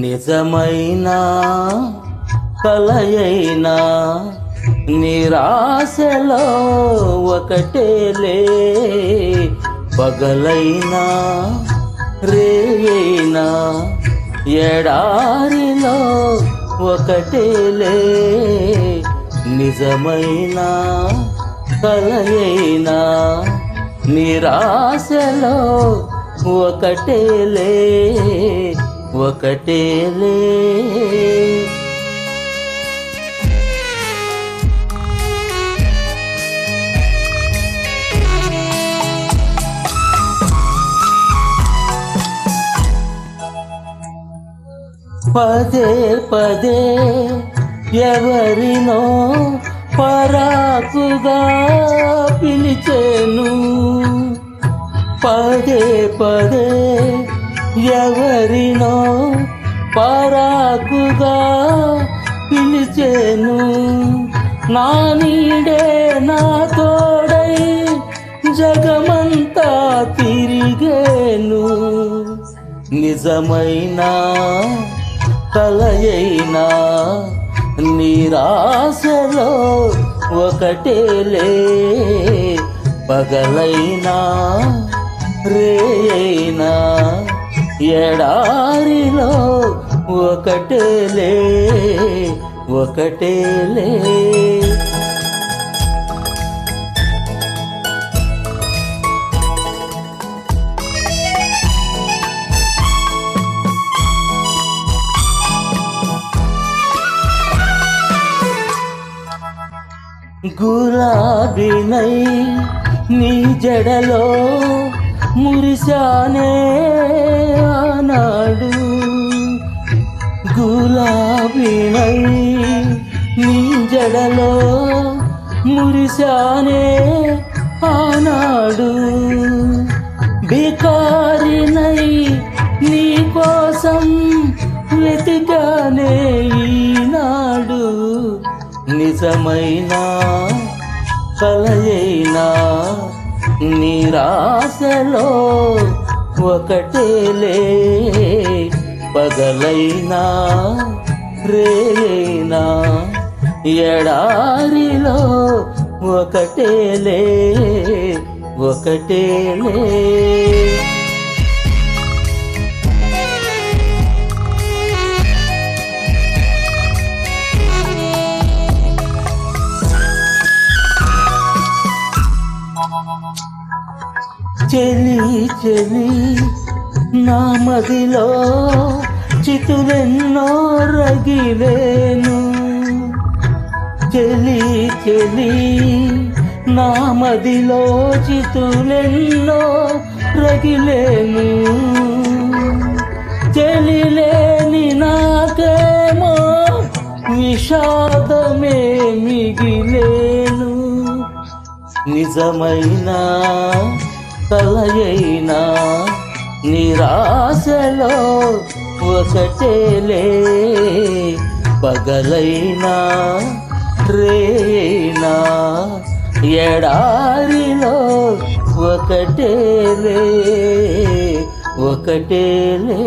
నిజమైన కలయైనా నిరాశలో ఒకటేలే పగలైనా రేయైనా ఎడారిలో ఒకటేలే నిజమైన కలయైనా నిరాశలో ఒకటేలే ఒకటేలే. పదే పదే ఎవరినో పరాకుగా పిలిచేను. పదే పదే ఎవరినో పరాకుగా పిలిచేను. నా నీడే నా తోడై జగమంతా తిరిగేను. నిజమైన కలయైనా నిరాశలో ఒకటేలే పగలైనా రేయైనా ఎడారిలో ఒకటేలే ఒకటేలే గులాబీనై నీ జడలో మురిశానే ఆనాడు. గులాబీనై నీ జడలో మురిశానే ఆనాడు. బికారినై నీ కోసం వెతికానే ఈనాడు. నిజమైన కలయైనా నిరాశలో ఒకటేలే పగలైనా రేనా ఎడారిలో ఒకటేలే ఒకటేలే చెలి చెలి నా మదిలో చితులెన్నో రగిలేను. చెలి చెలి నా మదిలో చితులెన్నో రగిలేను. చెలిలేని నాకేమో విషాదమే మిగిలే. నిజమైన కలయైనా నిరాశలో ఒకటేలే పగలైనా రేనా ఎడారిలో ఒకటేలే ఒకటేలే.